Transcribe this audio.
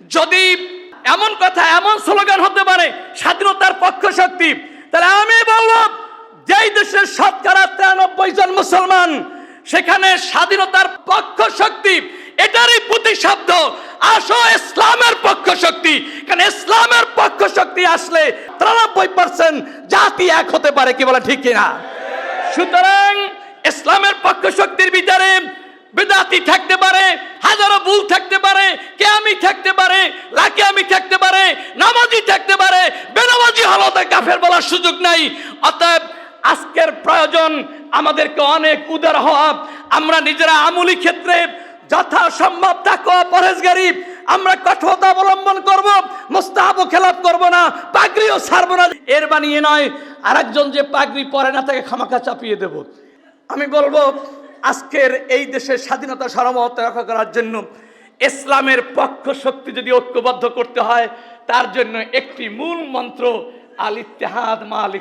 যদি এমন কথা, এমন স্লোগান হতে পারে, স্বাধীনতার পক্ষ শক্তি, তাহলে আমি বলব, যেই দেশের শতকরা তিরানব্বই জন মুসলমান, সেখানে স্বাধীনতার পক্ষ শক্তি, এটারই প্রতিশব্দ, আসো ইসলামের পক্ষ শক্তি। কারণ ইসলামের পক্ষ শক্তি আসলে তিরানব্বই পার্সেন্ট জাতি এক হতে পারে, কি বলে ঠিক কিনা? সুতরাং ইসলামের পক্ষ শক্তির বিচারে বেদাতি থাকতে পারে, হাজারো ভুল থাকতে পারে কে আমি থাকতে পারে, নামাজি থাকতে পারে, বেনামাজি কাফের বলার সুযোগ নাই। অতএব আজকের প্রয়োজন আমাদেরকে অনেক উদার হওয়া। আমরা নিজেরা আমূলি ক্ষেত্রে যথাসম্ভব তাকওয়া, পরহেজগারি আমরা কঠোরতা অবলম্বন করব মোস্তাহাব খেলাপ করব না, পাগড়িও ছাড়ব না। এর বানিয়ে নয়, আরেকজন যে পাগড়ি পরে না তাকে খামাখা চাপিয়ে দেব। আমি বলব, আজকের এই দেশের স্বাধীনতা সার্বভৌমত্ব রক্ষা করার জন্য ইসলামের পক্ষ শক্তি যদি ঐক্যবদ্ধ করতে হয়, তার জন্য একটি মূল মন্ত্র আল ইত্তেহাদ মা আল